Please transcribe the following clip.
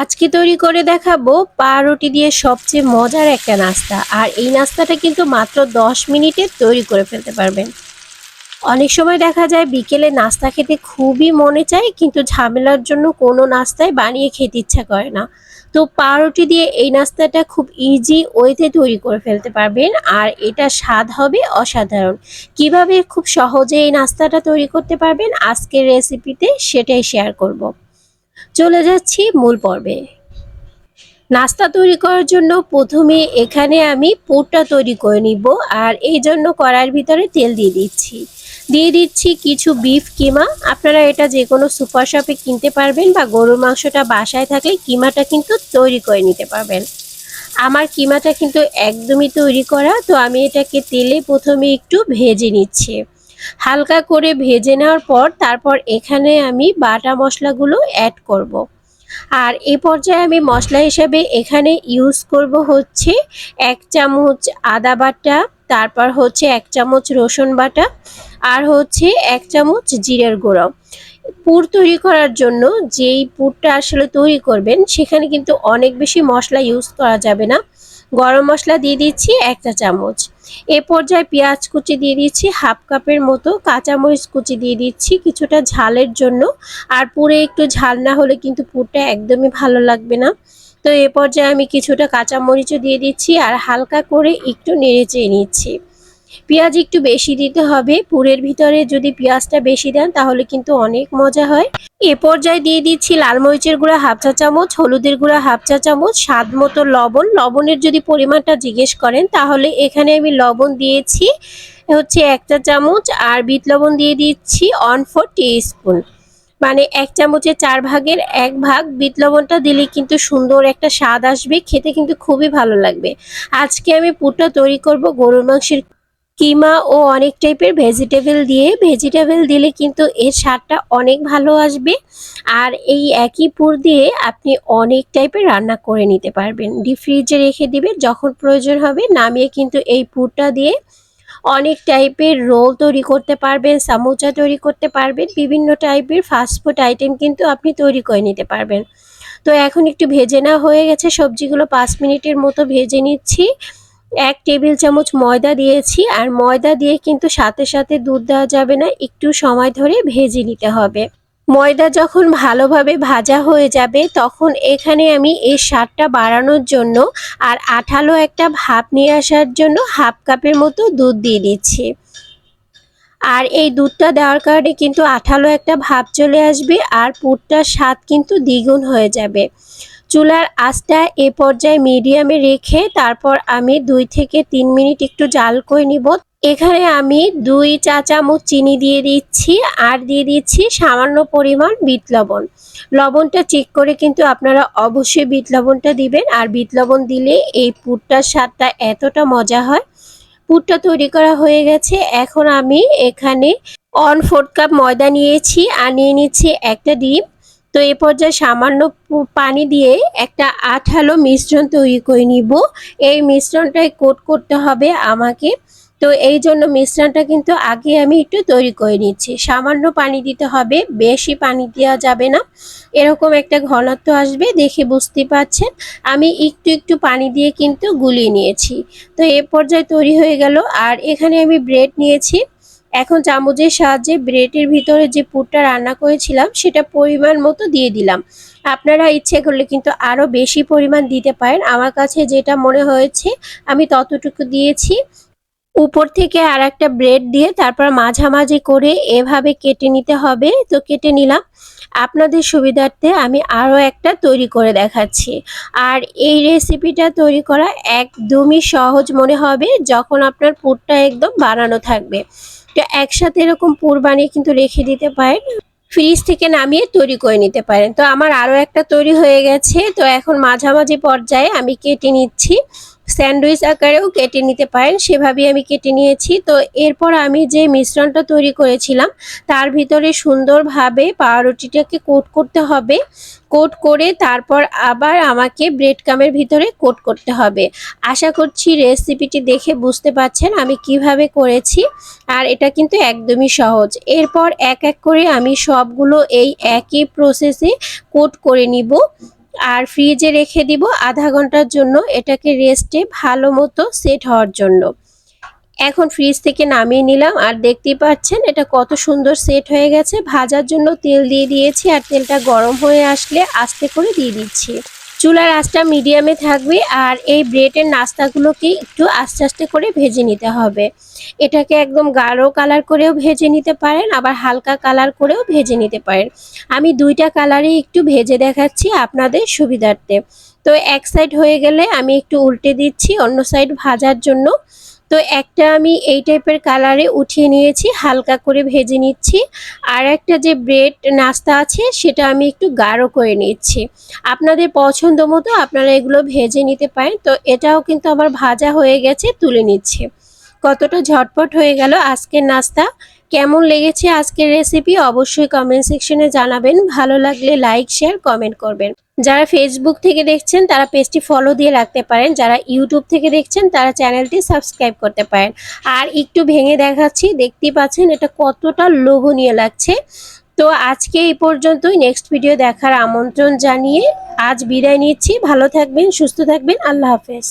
আজকে তৈরি করে দেখাবো পাউরুটি দিয়ে সবচেয়ে মজার একটা নাস্তা। আর এই নাস্তাটা কিন্তু মাত্র 10 মিনিটে তৈরি করে ফেলতে পারবেন। অনেক সময় দেখা যায় বিকেলে নাস্তা খেতে খুবই মনে চায়, কিন্তু ঝামেলার জন্য কোনো নাস্তায় বানিয়ে খেতে ইচ্ছা করে না। তো পাউরুটি দিয়ে এই নাস্তাটা খুব ইজি ওয়েতে তৈরি করে ফেলতে পারবেন, আর এটা স্বাদ হবে অসাধারণ। কীভাবে খুব সহজে এই নাস্তাটা তৈরি করতে পারবেন, আজকের রেসিপিতে সেটাই শেয়ার করব। চলে যাচ্ছি মূল পর্বে। নাস্তা তৈরি করার জন্য প্রথমে এখানে আমি পুরটা তৈরি করে নিব আর এই জন্য কড়াইয়ের ভিতরে তেল দিয়ে দিচ্ছি। দিয়ে দিচ্ছি কিছু বিফ কিমা। আপনারা এটা যে কোনো সুপার শপে কিনতে পারবেন বা গরুর মাংসটা বাসায় থাকলে কিমাটা কিন্তু তৈরি করে নিতে পারবেন। আমার কিমাটা কিন্তু একদমই তৈরি করা, তো আমি এটাকে তেলে প্রথমে একটু ভেজে নিচ্ছি। হালকা করে ভেজে নেওয়ার পর তারপর এখানে আমি বাটা মশলাগুলো অ্যাড করব। আর এই পর্যায়ে আমি মশলা হিসেবে এখানে ইউজ করব হচ্ছে এক চামচ আদা বাটা, তারপর হচ্ছে এক চামচ রসুন বাটা আর হচ্ছে এক চামচ জিরের গুঁড়ো পুর তৈরি করার জন্য যেই পুরটা আসলে তৈরি করবেন, সেখানে কিন্তু অনেক বেশি মশলা ইউজ করা যাবে না গরম মশলা দিয়ে দিচ্ছি একটা চামচ। এ পর্যায়ে পেঁয়াজ কুচি দিয়ে দিচ্ছি হাফ কাপের মতো, কাঁচামরিচ কুচি দিয়ে দিচ্ছি কিছুটা ঝালের জন্য। আর পুরে একটু ঝাল না হলে কিন্তু পুরটা একদমই ভালো লাগবে না। তো এ পর্যায়ে আমি কিছুটা কাঁচামরিচও দিয়ে দিচ্ছি আর হালকা করে একটু নেড়ে চেয়ে নিচ্ছি। পেঁয়াজ একটু বেশি দিতে হবে। পুরের ভিতরে যদি পেঁয়াজটা বেশি দেন, তাহলে কিন্তু অনেক মজা হয়। এ পর্যায়ে দিয়ে দিচ্ছি লাল মরিচের গুঁড়া, হাফ চা চামচ, হলুদের গুঁড়া, হাফ চা চামচ, স্বাদ মতো লবণ। লবণের যদি পরিমাণটা জিজ্ঞেস করেন, তাহলে এখানে আমি লবণ দিয়েছি হচ্ছে এক চা চামচ আর বিট লবণ দিয়ে দিচ্ছি অন ফোর স্পুন মানে এক চামচের চার ভাগের এক ভাগ বিট লবণটা দিলে কিন্তু সুন্দর একটা স্বাদ আসবে, খেতে কিন্তু খুবই ভালো লাগবে। আজকে আমি পুরটা তৈরি করব গরুর মাংসের কিমা ও অনেক টাইপের ভেজিটেবল দিয়ে ভেজিটেবল দিলে কিন্তু এর স্বাদটা অনেক ভালো আসবে। আর এই একই পুর দিয়ে আপনি অনেক টাইপের রান্না করে নিতে পারবেন। ডিপ ফ্রিজে রেখে দিবেন যখন প্রয়োজন হবে নামিয়ে কিন্তু এই পুরটা দিয়ে অনেক টাইপের রোল তৈরি করতে পারবেন, সামোচা তৈরি করতে পারবেন, বিভিন্ন টাইপের ফাস্টফুড আইটেম কিন্তু আপনি তৈরি করে নিতে পারবেন। তো এখন একটু ভেজে না হয়ে গেছে, সবজিগুলো পাঁচ মিনিটের মতো ভেজে নিচ্ছি। এক টেবিল চামচ ময়দা দিয়েছি, আর ময়দা দিয়ে কিন্তু সাথে সাথে দুধ দেওয়া যাবে না, একটু সময় ধরে ভেজে নিতে হবে। ময়দা যখন ভালোভাবে ভাজা হয়ে যাবে, তখন এখানে আমি এই স্বাদটা বাড়ানোর জন্য আর আঠালো একটা ভাপ নিয়ে আসার জন্য হাফ কাপের মতো দুধ দিয়ে দিচ্ছি। আর এই দুধটা দেওয়ার কারণে কিন্তু আঠালো একটা ভাব চলে আসবে, আর পুরটার স্বাদ কিন্তু দ্বিগুণ হয়ে যাবে। চুলার আঁচটা এ পর্যায়ে মিডিয়ামে রেখে তারপর আমি দুই থেকে তিন মিনিট একটু জাল করে নিব। এখানে আমি দুই চা চামচ চিনি দিয়ে দিচ্ছি আর দিয়ে দিচ্ছি সামান্য পরিমাণ বিট লবণ। লবণটা চেক করে কিন্তু আপনারা অবশ্যই বিট লবণটা দিবেন আর বিট লবণ দিলে এই পুরটার স্বাদটা এতটা মজা হয়। পুরটা তৈরি করা হয়ে গেছে। এখন আমি এখানে অন ফোর্থ কাপ ময়দা নিয়েছি আর নিয়ে নিচ্ছি একটা ডিম। তো এ পর্যায়ে সামান্য পানি দিয়ে একটা আঠালো মিশ্রণ তৈরি করে নিব। এই মিশ্রণটাই কোট করতে হবে আমাকে। তো এই জন্য মিশ্রণটা কিন্তু আগে আমি একটু তৈরি করে নিচ্ছি। সামান্য পানি দিতে হবে, বেশি পানি দেওয়া যাবে না। এরকম একটা ঘনত্ব আসবে, দেখে বুঝতে পারছেন? আমি একটু একটু পানি দিয়ে কিন্তু গুলিয়ে নিয়েছি। তো এ পর্যায়ে তৈরি হয়ে গেল। আর এখানে আমি ব্রেড নিয়েছি। এখন চামচের সাহায্যে ব্রেডের ভিতরে যে পুরটা রান্না করেছিলাম, সেটা পরিমাণ মতো দিয়ে দিলাম। আপনারা ইচ্ছে করলে কিন্তু আরও বেশি পরিমাণ দিতে পারেন। আমার কাছে যেটা মনে হয়েছে, আমি ততটুকু দিয়েছি। উপর থেকে আর একটা ব্রেড দিয়ে তারপর মাঝামাঝি করে এভাবে কেটে নিতে হবে। তো কেটে নিলাম। আপনাদের সুবিধার্থে আমি আরও একটা তৈরি করে দেখাচ্ছি। আর এই রেসিপিটা তৈরি করা একদমই সহজ মনে হবে, যখন আপনার পুরটা একদম বানানো থাকবে। তো একসাথে এরকম পুর বানিয়ে কিন্তু রেখে দিতে পারেন। ফ্রিজ থেকে নামিয়ে তৈরি করে নিতে পারেন। তো আমার আরও একটা তৈরি হয়ে গেছে। তো এখন মাঝামাঝি পর্যায়ে আমি কেটে নিচ্ছি। স্যান্ডউইচ আকারেও কেটে নিতে পারেন, সেভাবেই আমি কেটে নিয়েছি। তো এরপর আমি যে মিশ্রণটা তৈরি করেছিলাম, তার ভিতরে সুন্দরভাবে পাউরুটিটাকে কোট করতে হবে। কোট করে তারপর আবার আমাকে ব্রেড কামের ভিতরে কোট করতে হবে। আশা করছি রেসিপিটি দেখে বুঝতে পাচ্ছেন আমি কীভাবে করেছি, আর এটা কিন্তু একদমই সহজ। এরপর এক এক করে আমি সবগুলো এই একই প্রসেসে কোট করে নিব। আর ফ্রিজে রেখে দিব আধা ঘণ্টার জন্য। এটাকে রেস্টে ভালো মতো সেট হওয়ার জন্য। এখন ফ্রিজ থেকে নামিয়ে নিলাম। আর দেখতেই পাচ্ছেন, এটা কত সুন্দর সেট হয়ে গেছে। ভাজার জন্য তেল দিয়ে দিয়েছি। আর তেলটা গরম হয়ে আসলে আস্তে করে দিয়ে দিচ্ছি। চুলার আঁচটা মিডিয়ামে থাকবে আর এই ব্রেডের নাস্তাগুলোকে একটু আস্তে আস্তে করে ভেজে নিতে হবে। এটাকে একদম গাঢ় কালার করেও ভেজে নিতে পারেন, আবার হালকা কালার করেও ভেজে নিতে পারেন। আমি দুইটা কালারই একটু ভেজে দেখাচ্ছি আপনাদের সুবিধার্থে। তো এক সাইড হয়ে গেলে আমি একটু উল্টে দিচ্ছি, অন্য সাইড ভাজার জন্য। তো একটা আমি এই টাইপের কালারে উঠিয়ে নিয়েছি, হালকা করে ভেজে নিচ্ছি। আর একটা যে ব্রেড নাস্তা আছে, সেটা আমি একটু গাঢ় করে নিচ্ছি। আপনাদের পছন্দ মতো আপনারা এগুলো ভেজে নিতে পারেন। তো এটাও কিন্তু আমার ভাজা হয়ে গেছে, তুলে নিচ্ছে। কতটা ঝটপট হয়ে গেল আজকের নাস্তা। কেমন লেগেছে আজকের রেসিপি অবশ্যই কমেন্ট সেকশনে জানাবেন। ভালো লাগলে লাইক শেয়ার কমেন্ট করবেন। যারা ফেসবুক থেকে দেখছেন, তারা পেজটি ফলো দিয়ে রাখতে পারেন। যারা ইউটিউব থেকে দেখছেন, তারা চ্যানেলটি সাবস্ক্রাইব করতে পারেন। আর একটু ভেঙে দেখাচ্ছি, দেখতেই পাচ্ছেন এটা কতটা লোভনীয় লাগছে। তো আজকে এই পর্যন্তই। নেক্সট ভিডিও দেখার আমন্ত্রণ জানিয়ে আজ বিদায় নিচ্ছি। ভালো থাকবেন, সুস্থ থাকবেন। আল্লাহ হাফেজ।